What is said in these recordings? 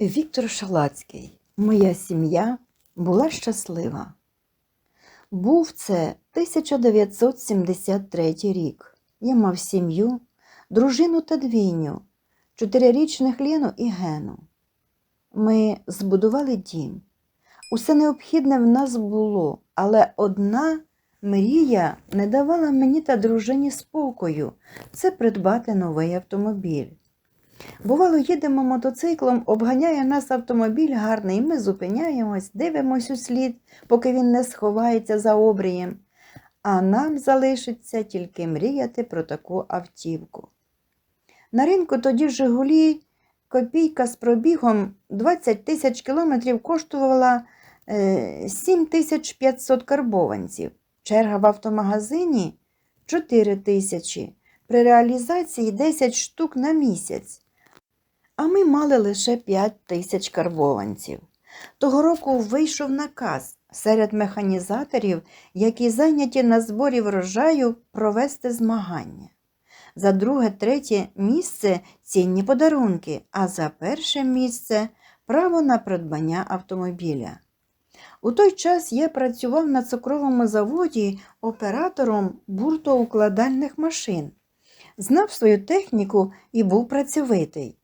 Віктор Шалацький. Моя сім'я була щаслива. Був це 1973 рік. Я мав сім'ю, дружину та двійню, чотирирічних Лену і Гену. Ми збудували дім. Усе необхідне в нас було, але одна мрія не давала мені та дружині спокою це придбати новий автомобіль. Бувало, їдемо мотоциклом, обганяє нас автомобіль гарний, ми зупиняємось, дивимось у слід, поки він не сховається за обрієм. А нам залишиться тільки мріяти про таку автівку. На ринку тоді Жигулі копійка з пробігом 20 тисяч кілометрів коштувала е, 7 тисяч 500 карбованців. Черга в автомагазині 4 тисячі. При реалізації 10 штук на місяць. А ми мали лише 5 тисяч карбованців. Того року вийшов наказ серед механізаторів, які зайняті на зборі врожаю, провести змагання. За друге, третє місце цінні подарунки, а за перше місце право на придбання автомобіля. У той час я працював на цукровому заводі оператором буртоукладальних машин. Знав свою техніку і був працьовитий.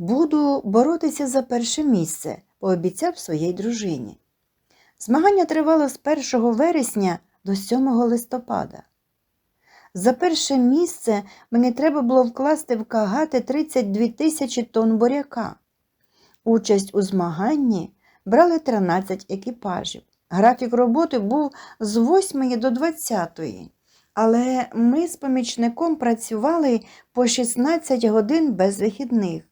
Буду боротися за перше місце, пообіцяв своїй дружині. Змагання тривало з 1 вересня до 7 листопада. За перше місце мені треба було вкласти в кагати 32 тисячі тонн буряка. Участь у змаганні брали 13 екіпажів. Графік роботи був з 8 до 20, але ми з помічником працювали по 16 годин без вихідних.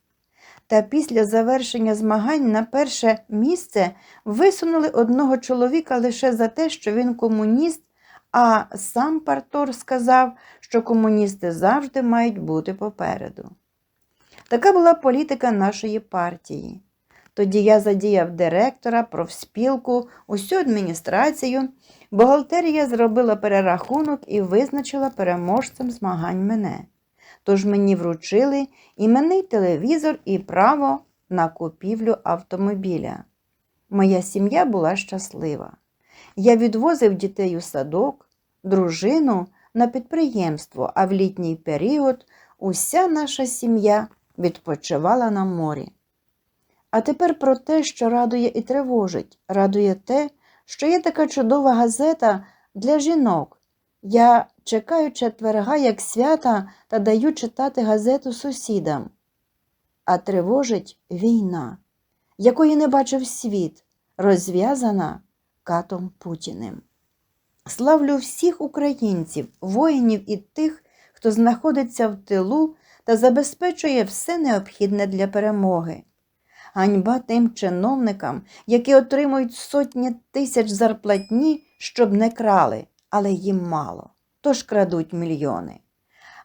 Та після завершення змагань на перше місце висунули одного чоловіка лише за те, що він комуніст, а сам Партор сказав, що комуністи завжди мають бути попереду. Така була політика нашої партії. Тоді я задіяв директора, профспілку, усю адміністрацію. Бухгалтерія зробила перерахунок і визначила переможцем змагань мене. Тож мені вручили іменний телевізор і право на купівлю автомобіля. Моя сім'я була щаслива. Я відвозив дітей у садок, дружину на підприємство, а в літній період уся наша сім'я відпочивала на морі. А тепер про те, що радує і тривожить, радує те, що є така чудова газета для жінок. Я чекаю четверга як свята та даю читати газету сусідам. А тривожить війна, якої не бачив світ, розв'язана катом Путіним. Славлю всіх українців, воїнів і тих, хто знаходиться в тилу та забезпечує все необхідне для перемоги. Ганьба тим чиновникам, які отримують сотні тисяч зарплатні, щоб не крали, але їм мало, тож крадуть мільйони.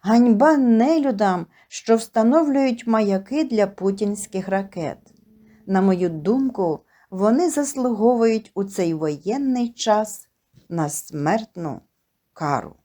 Ганьба нелюдам, що встановлюють маяки для путінських ракет. На мою думку, вони заслуговують у цей воєнний час на смертну кару.